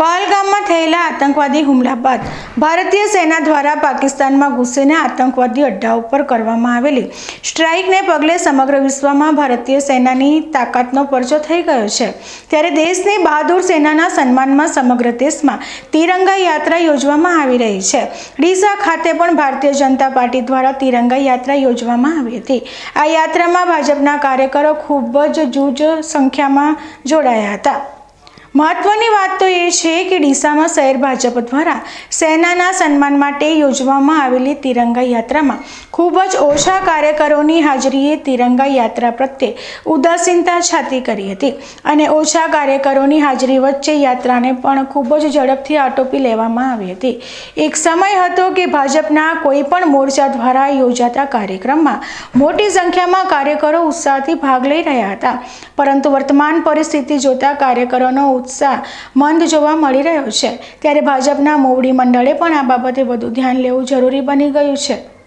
પહલગામમાં થયેલા આતંકવાદી હુમલા બાદ ભારતીય સેના દ્વારા પાકિસ્તાનમાં ઘૂસીને આતંકવાદી અડ્ડા ઉપર કરવામાં આવેલી સ્ટ્રાઇકને પગલે સમગ્ર વિશ્વમાં ભારતીય સેનાની તાકાતનો પરચો થઈ ગયો છે. ત્યારે દેશની બહાદુર સેનાના સન્માનમાં સમગ્ર દેશમાં તિરંગા યાત્રા યોજવામાં આવી રહી છે. ડીસા ખાતે પણ ભારતીય જનતા પાર્ટી દ્વારા તિરંગા યાત્રા યોજવામાં આવી હતી. આ યાત્રામાં ભાજપના કાર્યકરો ખૂબ જ જૂજ સંખ્યામાં જોડાયા હતા. મહત્વની વાત તો એ છે કે ડીસામાં શહેર ભાજપ દ્વારા સેનાના સન્માન માટે યોજવામાં આવેલી તિરંગા યાત્રામાં ખૂબ જ ઓછા કાર્યકરોની હાજરીએ તિરંગા યાત્રા પ્રત્યે ઉદાસીનતા છાતી કરી હતી અને ઓછા કાર્યકરોની હાજરી વચ્ચે યાત્રાને પણ ખૂબ જ ઝડપથી આટોપી લેવામાં આવી હતી. એક સમય હતો કે ભાજપના કોઈ પણ મોરચા દ્વારા યોજાતા કાર્યક્રમમાં મોટી સંખ્યામાં કાર્યકરો ઉત્સાહથી ભાગ લઈ રહ્યા હતા. પરંતુ વર્તમાન પરિસ્થિતિ જોતા કાર્યકરોનો ઉત્સાહ મંદ જોવા મળી રહ્યો છે. ત્યારે ભાજપના મોવડી મંડળે પણ આ બાબતે વધુ ધ્યાન લેવું જરૂરી બની ગયું છે.